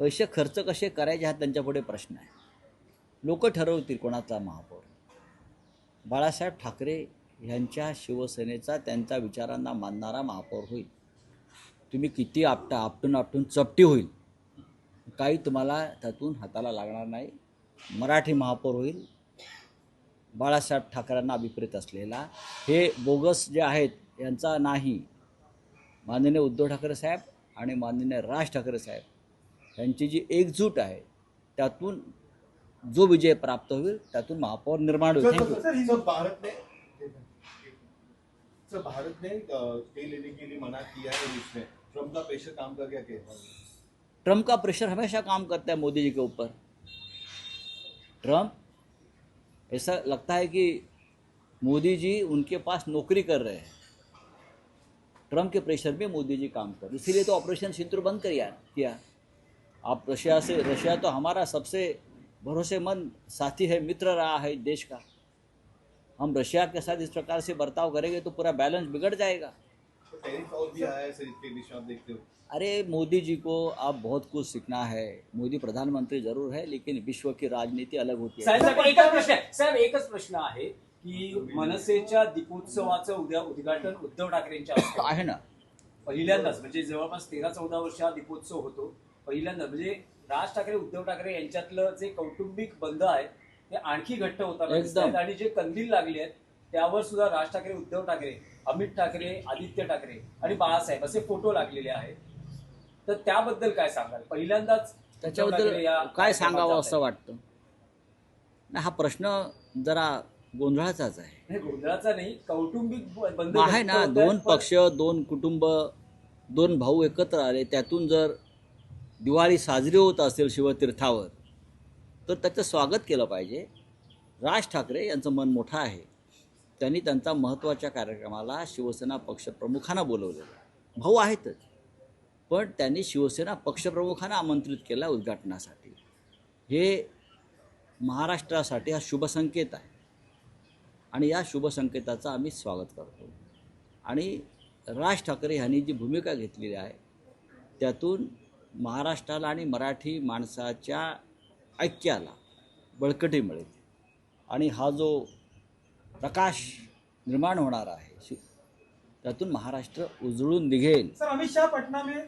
पैसे खर्च कसे करायचे हा त्यांच्यापुढे प्रश्न आहे. लोक ठरवतील कोणाचा महापौर. बाळासाहेब ठाकरे ह्यांच्या शिवसेनेचा त्यांच्या विचारांना मानणारा महापौर होईल. तुम्ही किती आपटा आपटून आपटून चपटी होईल. काही तुम्हाला त्यातून हाताला लागणार नाही. मराठी महापौर होईल. बाळासाहेब ठाकरेंना अभिप्रेत असलेला. हे बोगस जे आहेत यांचा नाही. माननीय उद्धव ठाकरे साहेब आणि माननीय राज ठाकरे साहेब. यांची जी एकजूट आहे त्यातून जो विजय प्राप्त होईल त्यातून महापौर निर्माण होईल. थँक्यू सर भारत ने सर भारत ने अ, तेल लेने के लिए मना किया है रूस में ट्रम्प का प्रेशर काम कर गया कहता ट्रम्प का प्रेशर हमेशा काम करता है मोदी जी के ऊपर. ट्रम्प ऐसा लगता है कि मोदी जी उनके पास नौकरी कर रहे हैं. ट्रम्प के प्रेशर में मोदी जी काम कर इसीलिए तो ऑपरेशन सिंदूर बंद किया किया. आप रशिया से रशिया तो हमारा सबसे भरोसेमंद साथी है मित्र रहा है देश का। हम रशिया के साथ इस प्रकार से बर्ताव करेंगे तो पूरा बैलेंस बिगड़ जाएगा। तो टेरिफ और भी आया है सर इसके विषय आप देखते हो? अरे मोदी जी को अब बहुत कुछ सीखना है। मोदी प्रधानमंत्री जरूर है लेकिन विश्व की राजनीति अलग होती है। साहेब साहेब, एकच प्रश्न आहे. साहेब एकच प्रश्न आहे की मनसेच्या दीपोत्सवाचं उद्या उद्घाटन उद्धव ठाकरेंच्या आहे ना. पहिल्यांदाच म्हणजे जवळपास तेरा चौदा वर्ष हा दीपोत्सव होतो. पहिल्यांदा म्हणजे राज ठाकरे उद्धव ठाकरे यांच्यातलं जे कौटुंबिक बंध आहेत ते आणखी घट्ट. एकदम. आणि जे कंदील लागले आहेत त्यावर सुद्धा राज ठाकरे उद्धव ठाकरे अमित ठाकरे आदित्य ठाकरे आणि बाळासाहेब असे फोटो लागलेले आहेत. तर त्याबद्दल काय सांगाल? पहिल्यांदाच त्याच्याबद्दल काय सांगावं असं वाटतं? हा प्रश्न जरा गोंधळाचाच आहे. गोंधळाचा नाही कौटुंबिक बंध आहे ना दोन पक्ष दोन कुटुंब दोन भाऊ एकत्र आले त्यातून जर दिवाळी साजरी होत असेल शिवतीर्थावर तर त्याचं स्वागत केलं पाहिजे. राज ठाकरे यांचं मन मोठं आहे. त्यांनी त्यांचा महत्त्वाच्या कार्यक्रमाला शिवसेना पक्षप्रमुखांना बोलवलेलं भाऊ आहेतच पण त्यांनी शिवसेना पक्षप्रमुखांना आमंत्रित केला उद्घाटनासाठी. हे महाराष्ट्रासाठी हा शुभसंकेत आहे. आणि या शुभसंकेताचं आम्ही स्वागत करतो. आणि राज ठाकरे यांनी जी भूमिका घेतलेली आहे त्यातून महाराष्ट्राला आणि मराठी माणसाच्या ऐक्याला बळकटी मिळेल. आणि हा जो प्रकाश निर्माण होणार आहे त्यातून महाराष्ट्र उजळून निघेल. सर अमित शाह पटना में